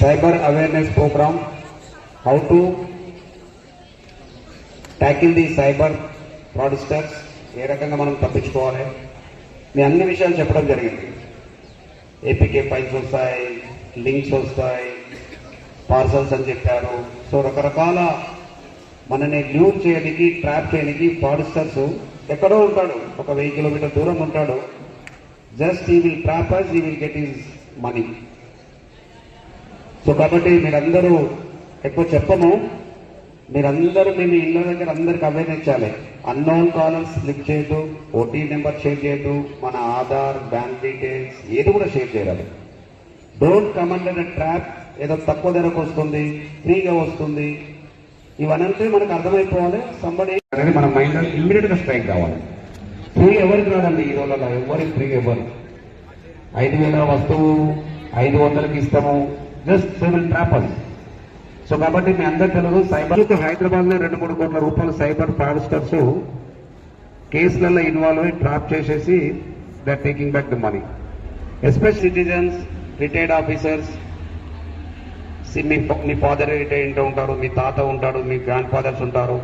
cyber awareness program, how to tackle the cyber fraudsters ఏ రకంగా మనం తప్పించుకోవాలి మీ అన్ని విషయాలు చెప్పడం జరిగింది. ఏపీకే ఫైల్స్ వస్తాయి లింక్స్ వస్తాయి పార్సల్స్ అని చెప్పారు. సో రకరకాల మనని ల్యూట్ చేయడానికి ట్రాప్ చేయడానికి ఫ్రాడ్స్టర్స్ ఎక్కడో ఉంటాడు. ఒక వెయ్యి కిలోమీటర్ దూరం ఉంటాడు. జస్ట్ ఈ will trap us he will get easy money so కాబట్టి మీరందరూ ఎక్కువ చెప్పము. మీరందరూ మేము ఇళ్ళ దగ్గర అందరికి అవేర్నెస్ ఇచ్చాలి అన్నోన్ కాలర్స్ లిక్ చేయొద్దు ఓటీ నెంబర్ షేర్ చేయొద్దు మన ఆధార్ బ్యాంక్ డీటెయిల్స్ ఏది కూడా షేర్ చేయాలి. డోంట్ కమాండ్ ట్రాప్ ఏదో తక్కువ ధరకు వస్తుంది ఫ్రీగా వస్తుంది. ఇవన్నీ మనకు అర్థమైపోవాలి. సంబడి అనేది మన మైండ్ ఇమ్మీడియట్గా స్ట్రైక్ కావాలి ఫ్రీ ఎవరికి రాదండి? ఈ రోజుల్లో ఎవరికి ఫ్రీ ఎవరు? ఐదు వేల వస్తువు ఐదు వందలకి ఇస్తాము. జస్ట్ సెవెన్ ట్రాపర్స్ సో కాబట్టి మీ అందరు తెలుగు సైబర్ హైదరాబాద్లో రెండు మూడు కోట్ల రూపాయలు సైబర్ ఫ్రాడ్స్టర్స్ కేసులలో ఇన్వాల్వ్ అయ్యి ట్రాప్ చేసేసి they taking back the money especially citizens retired officers మీ మీ ఫాదర్ రిటైర్డ్ ఉంటారు మీ తాత ఉంటాడు మీ గ్రాండ్ ఫాదర్స్ ఉంటారు.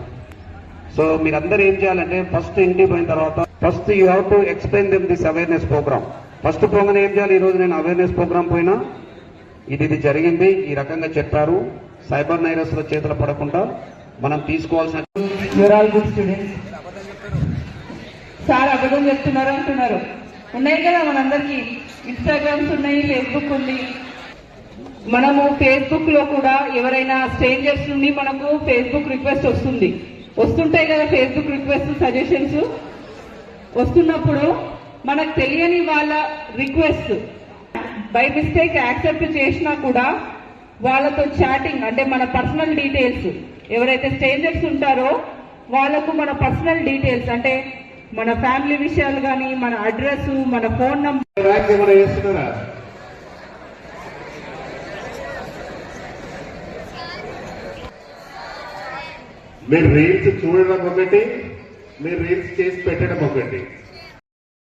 సో మీరందరూ ఏం చేయాలంటే ఫస్ట్ ఇంటికి పోయిన తర్వాత first you have to explain them this awareness program first program ఏం చేయాలి? ఈ రోజు నేను అవేర్నెస్ ప్రోగ్రామ్ పోయినా ఇది ఇది జరిగింది. ఈ రకంగా చెప్పారు. సైబర్ నైరస్ల చేతులు పడకుండా మనం తీసుకోవాల్సిన సార్ అబద్ధం చెప్తున్నారు అంటున్నారు. ఉన్నాయి కదా మనందరికీ. ఇన్స్టాగ్రామ్స్ ఉన్నాయి ఫేస్బుక్ ఉంది. మనము ఫేస్బుక్లో కూడా ఎవరైనా స్ట్రేంజర్స్ నుండి మనకు ఫేస్బుక్ రిక్వెస్ట్ వస్తుంది. వస్తుంటాయి కదా ఫేస్బుక్ రిక్వెస్ట్ సజెషన్స్ వస్తున్నప్పుడు మనకు తెలియని వాళ్ళ రిక్వెస్ట్ బై మిస్టేక్ యాక్సెప్ట్ చేసినా కూడా వాళ్ళతో చాటింగ్ అంటే మన పర్సనల్ డీటెయిల్స్ ఎవరైతే స్ట్రేంజర్స్ ఉంటారో వాళ్ళకు మన పర్సనల్ డీటెయిల్స్ అంటే మన ఫ్యామిలీ విషయాలు కానీ మన అడ్రస్ మన ఫోన్ నంబర్ మీరు రీల్స్ చూడడం ఒకటి మీరు రీల్స్ చేసి పెట్టడం ఒకటి.